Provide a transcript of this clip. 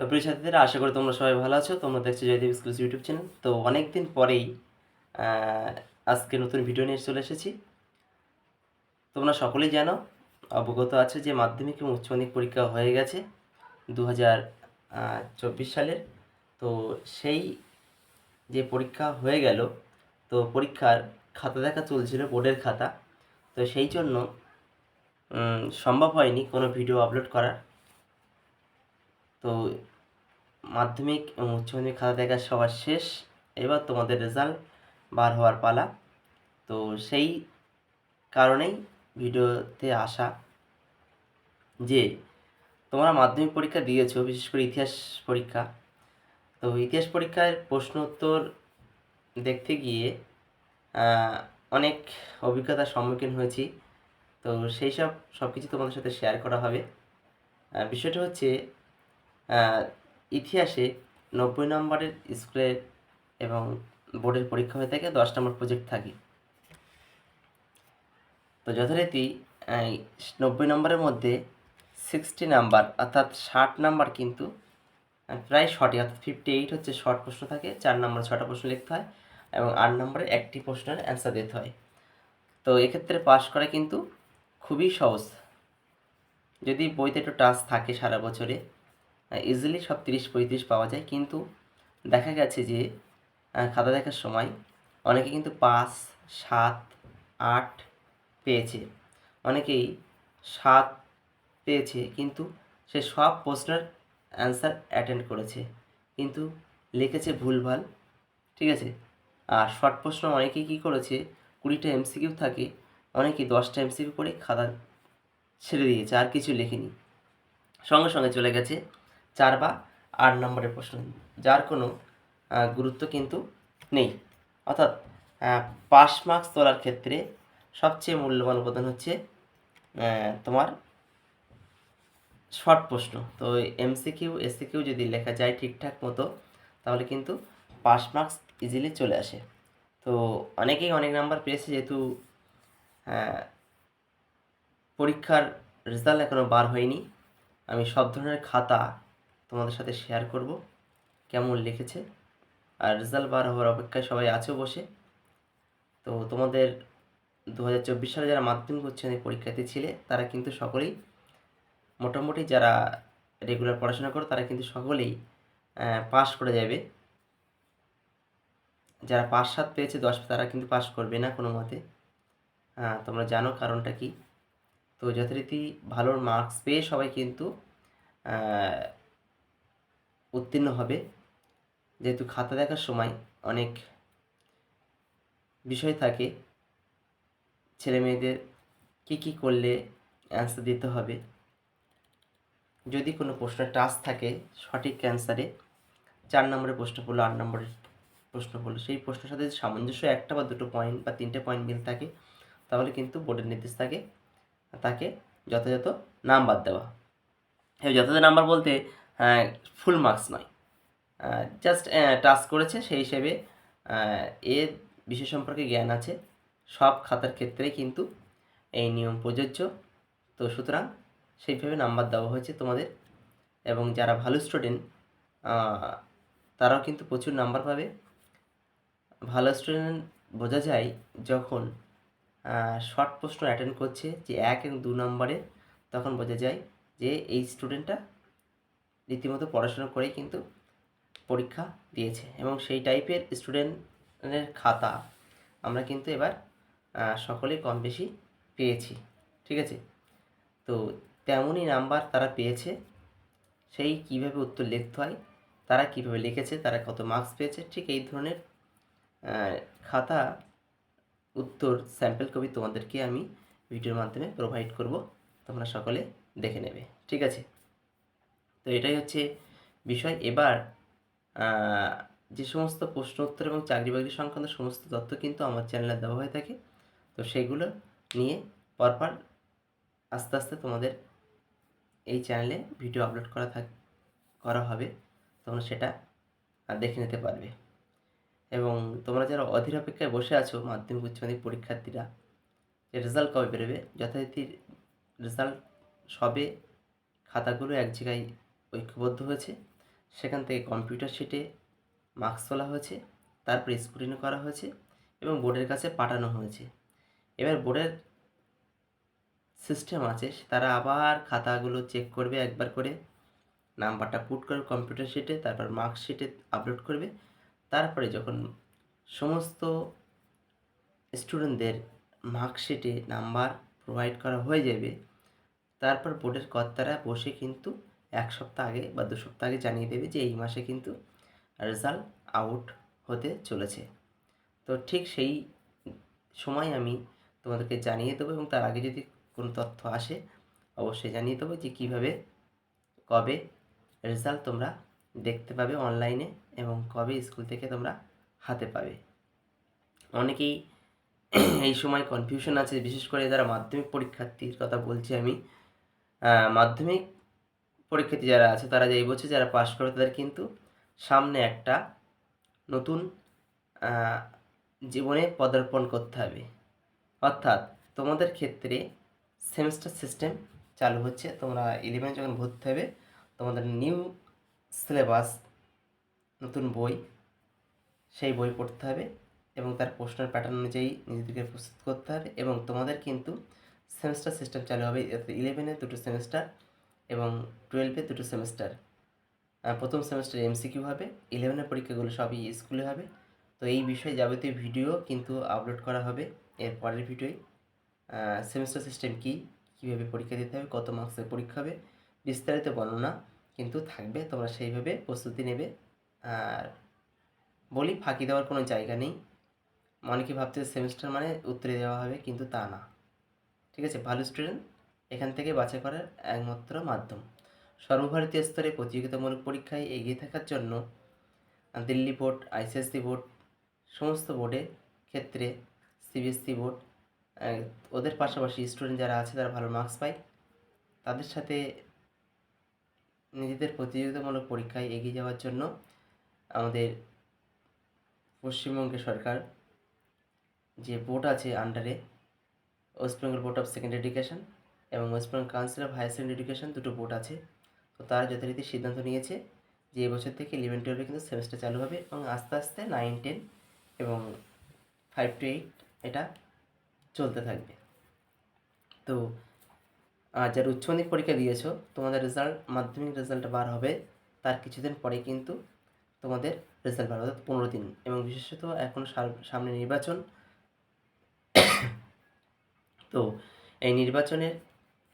তো প্রিয় ছাত্রীরা আশা করি তোমরা সবাই ভালো আছো। তোমরা দেখছ জয়দেব স্কুলস ইউটিউব চ্যানেল। তো অনেক দিন পরেই আজকে নতুন ভিডিও নিয়ে চলে এসেছি। তোমরা সকলেই জানো, অবগত আছে যে মাধ্যমিক এবং উচ্চ মাধ্যমিক পরীক্ষা হয়ে গেছে দু হাজার চব্বিশ সালের। তো সেই যে পরীক্ষা হয়ে গেল, তো পরীক্ষার খাতা দেখা চলছিল, বোর্ডের খাতা। তো সেই জন্য সম্ভব হয়নি কোনো ভিডিও আপলোড করার। তো মাধ্যমিক এবং উচ্চ মাধ্যমিক খাতা দেখা সবার শেষ। এবার তোমাদের রেজাল্ট বার হওয়ার পালা। তো সেই কারণেই ভিডিওতে আসা যে তোমরা মাধ্যমিক পরীক্ষা দিয়েছ, বিশেষ করে ইতিহাস পরীক্ষা। তো ইতিহাস পরীক্ষার প্রশ্ন উত্তর দেখতে গিয়ে অনেক অভিজ্ঞতার সম্মুখীন হয়েছি। তো সেই সব সব কিছু তোমাদের সাথে শেয়ার করা হবে। বিষয়টা হচ্ছে ইতিহাসে নব্বই নম্বরের স্কুলের এবং বোর্ডের পরীক্ষা হয়ে থাকে, দশ নম্বর প্রজেক্ট থাকে। তো যথারীতি নব্বই নম্বরের মধ্যে সিক্সটি নাম্বার অর্থাৎ ষাট নাম্বার কিন্তু প্রায় শর্টই অর্থাৎ ফিফটি এইট হচ্ছে শর্ট প্রশ্ন থাকে, চার নম্বরে ছটা প্রশ্ন লিখতে হয় এবং আট নম্বরে একটি প্রশ্নের অ্যান্সার দিতে হয়। তো এক্ষেত্রে পাশ করা কিন্তু খুবই সহজ। যদি বইতে একটু টাচ থাকে সারা বছরে ইজিলি সব তিরিশ পঁয়ত্রিশ পাওয়া যায়। কিন্তু দেখা গেছে যে খাতা দেখার সময় অনেকে কিন্তু পাঁচ, সাত, আট পেয়েছে। অনেকেই সাত পেয়েছে, কিন্তু সে সব প্রশ্নের অ্যান্সার অ্যাটেন্ড করেছে। কিন্তু লিখেছে ভুলভাল, ঠিক আছে? আর শর্ট প্রশ্ন অনেকেই কী করেছে, কুড়িটা এমসিকিউ থাকে অনেকেই দশটা এমসিকিউ করে খাতা ছেড়ে দিয়েছে, আর কিছু লেখেনি। সঙ্গে সঙ্গে চলে গেছে চার বা আট নম্বরের প্রশ্ন। যার কোনো গুরুত্ব কিন্তু নেই। অর্থাৎ পাস মার্কস তোলার ক্ষেত্রে সবচেয়ে মূল্যবান উপাদান হচ্ছে তোমার শর্ট প্রশ্ন। তো এমসিকিউ এসিকিউ যদি লেখা যায় ঠিকঠাক মতো, তাহলে কিন্তু পাস মার্কস ইজিলি চলে আসে। তো অনেকেই অনেক নাম্বার পেয়েছে, যেহেতু পরীক্ষার রেজাল্ট এখনও বার হয়নি। আমি সব ধরনের খাতা তোমাদের সাথে শেয়ার করব, কেমন লিখেছে, আর রেজাল্ট বার হওয়ার অপেক্ষায় সবাই আছে বসে। তো তোমাদের দু হাজার চব্বিশ সালে যারা মাধ্যমিক উচ্চ মাধ্যমিক পরীক্ষার্থী ছিলে, তারা কিন্তু সকলেই, মোটামুটি যারা রেগুলার পড়াশোনা করো, তারা কিন্তু সকলেই পাস করে যাবে। যারা পাস সাত পেয়েছে, দশ তারা কিন্তু পাস করবে না কোনো মতে। হ্যাঁ তোমরা জানো কারণটা কি? তো যথারীতি ভালো মার্কস পেয়ে সবাই কিন্তু উত্তীর্ণ হবে। যেহেতু খাতা দেখার সময় অনেক বিষয় থাকে, ছেলে মেয়েদের কী কী করলে অ্যান্সার দিতে হবে। যদি কোনো প্রশ্ন টাচ থাকে সঠিক অ্যান্সারে চার নম্বরের প্রশ্ন পড়ল, আট নম্বরের প্রশ্ন পড়ল, সেই প্রশ্নের সাথে সামঞ্জস্য একটা বা দুটো পয়েন্ট বা তিনটে পয়েন্ট মিল থাকে, তাহলে কিন্তু বোর্ডের নির্দেশ থাকে, তাকে যথাযথ নাম্বার দেওয়া। এই যথাযথ নাম্বার বলতে ফুল মার্কস নয়। জাস্ট টাচ করেছে, সেই হিসেবে এর বিষয় সম্পর্কে জ্ঞান আছে। সব খাতার ক্ষেত্রেই কিন্তু এই নিয়ম প্রযোজ্য। তো সুতরাং সেইভাবে নাম্বার দেওয়া হয়েছে তোমাদের। এবং যারা ভালো স্টুডেন্ট তারাও কিন্তু প্রচুর নাম্বার পাবে। ভালো স্টুডেন্ট বোঝা যায় যখন শর্ট প্রশ্ন অ্যাটেন্ড করছে যে এক এবং দু নম্বরে তখন বোঝা যায় যে এই স্টুডেন্টটা রীতিমতো পড়াশোনা করেই কিন্তু পরীক্ষা দিয়েছে। এবং সেই টাইপের স্টুডেন্টের খাতা আমরা কিন্তু এবার সকলেই কম বেশি পেয়েছি। ঠিক আছে? তো তেমনই নাম্বার তারা পেয়েছে। সেই কীভাবে উত্তর লিখতে হয়, তারা কীভাবে লিখেছে, তারা কত মার্কস পেয়েছে, ঠিক এই ধরনের খাতা উত্তর স্যাম্পল কপি তোমাদেরকে আমি ভিডিওর মাধ্যমে প্রোভাইড করব। তোমরা সকলে দেখে নেবে। ঠিক আছে? তো এটাই হচ্ছে বিষয়। এবার যে সমস্ত প্রশ্ন উত্তর এবং চাকরি বাকরি সংক্রান্ত সমস্ত তথ্য কিন্তু আমার চ্যানেলে দেওয়া হয়ে থাকে। তো সেগুলো নিয়ে পরপর আস্তে আস্তে তোমাদের এই চ্যানেলে ভিডিও আপলোড করা থাক, করা হবে। তোমরা সেটা দেখে নিতে পারবে। এবং তোমরা যারা অধীর অপেক্ষায় বসে আছো, মাধ্যমিক, উচ্চ মাধ্যমিক পরীক্ষার্থীরা রেজাল্ট কবে বেরোবে? যথারীতি রেজাল্ট সবে খাতাগুলো এক জায়গায় ঐক্যবদ্ধ হয়েছে। সেখান থেকে কম্পিউটার শিটে মার্কস তোলা হয়েছে, তারপর স্ক্রিনও করা হয়েছে এবং বোর্ডের কাছে পাঠানো হয়েছে। এবার বোর্ডের সিস্টেম আছে, তারা আবার খাতাগুলো চেক করবে, একবার করে নাম্বারটা পুট করবে কম্পিউটার শিটে তারপর মার্কশিটে আপলোড করবে। তারপরে যখন সমস্ত স্টুডেন্টদের মার্কশিটে নাম্বার প্রোভাইড করা হয়ে যাবে, তারপর বোর্ডের কর্তারা বসে কিন্তু এক সপ্তাহ আগে বা দু সপ্তাহ আগে জানিয়ে দেবে যে এই মাসে কিন্তু রেজাল্ট আউট হতে চলেছে। তো ঠিক সেই সময় আমি তোমাদেরকে জানিয়ে দেবো এবং তার আগে যদি কোনো তথ্য আসে, অবশ্যই জানিয়ে দেবো যে কীভাবে, কবে রেজাল্ট তোমরা দেখতে পাবে অনলাইনে এবং কবে স্কুল থেকে তোমরা হাতে পাবে। অনেকেই এই সময় কনফিউশন আছে, বিশেষ করে যারা মাধ্যমিক পরীক্ষার্থীর কথা বলছি আমি মাধ্যমিক পরীক্ষার্থী যারা আছে, তারা এই বছর যারা পাশ করে তাদের কিন্তু সামনে একটা নতুন জীবনে পদার্পণ করতে হবে। অর্থাৎ তোমাদের ক্ষেত্রে সেমিস্টার সিস্টেম চালু হচ্ছে। তোমরা ইলেভেন যখন ভর্তি হবে, তোমাদের নিউ সিলেবাস নতুন বই, সেই বই পড়তে হবে এবং তার প্রশ্নের প্যাটার্ন অনুযায়ী নিজেদেরকে প্রস্তুত করতে হবে এবং তোমাদের কিন্তু সেমিস্টার সিস্টেম চালু হবে। ইলেভেনে দুটো সেমিস্টার এবং টুয়েলভে দুটো সেমিস্টার প্রথম সেমিস্টার এমসিকিউ হবে ইলেভেনের পরীক্ষাগুলো সবই স্কুলে হবে। তো এই বিষয়ে যাবতীয় ভিডিও কিন্তু আপলোড করা হবে এর পরের ভিডিওয় সেমিস্টার সিস্টেম কী, কীভাবে পরীক্ষা দিতে হবে, কত মার্কসের পরীক্ষা হবে, বিস্তারিত বর্ণনা কিন্তু থাকবে, তোমরা সেইভাবে প্রস্তুতি নেবে। আর বলি, ফাঁকি দেওয়ার কোনো জায়গা নেই। অনেকে ভাবছে সেমিস্টার মানে উত্তরে দেওয়া হবে, কিন্তু তা না। ঠিক আছে, ভালো স্টুডেন্ট এখান থেকে বাছাই করার একমাত্র মাধ্যম। সর্বভারতীয় স্তরে প্রতিযোগিতামূলক পরীক্ষায় এগিয়ে থাকার জন্য দিল্লি বোর্ড, আইসিএসসি বোর্ড, সমস্ত বোর্ডের ক্ষেত্রে সিবিএসসি বোর্ড ওদের পাশাপাশি স্টুডেন্ট যারা আছে তারা ভালো মার্কস পায়। তাদের সাথে নিজেদের প্রতিযোগিতামূলক পরীক্ষায় এগিয়ে যাওয়ার জন্য আমাদের পশ্চিমবঙ্গের সরকার যে বোর্ড আছে আন্ডারে west Bengal board of second education এবং west Bengal council of higher secondary education দুটো বোর্ড আছে। তো তারা যথারীতি সিদ্ধান্ত নিয়েছে যে এবছর থেকে ইলেভেন টুয়েলভে কিন্তু সেমিস্টার চালু হবে এবং আস্তে আস্তে নাইন টেন এবং ফাইভ টু এইট এটা চলতে থাকবে। তো, আর যারা উচ্চ মাধ্যমিক পরীক্ষা দিয়েছ, তোমাদের রেজাল্ট মাধ্যমিক রেজাল্ট বার হবে, তার কিছুদিন পরে কিন্তু তোমাদের রেজাল্ট বার হবে পনেরো দিন। এবং বিশেষত এখন সামনে নির্বাচন। তো, এই নির্বাচনের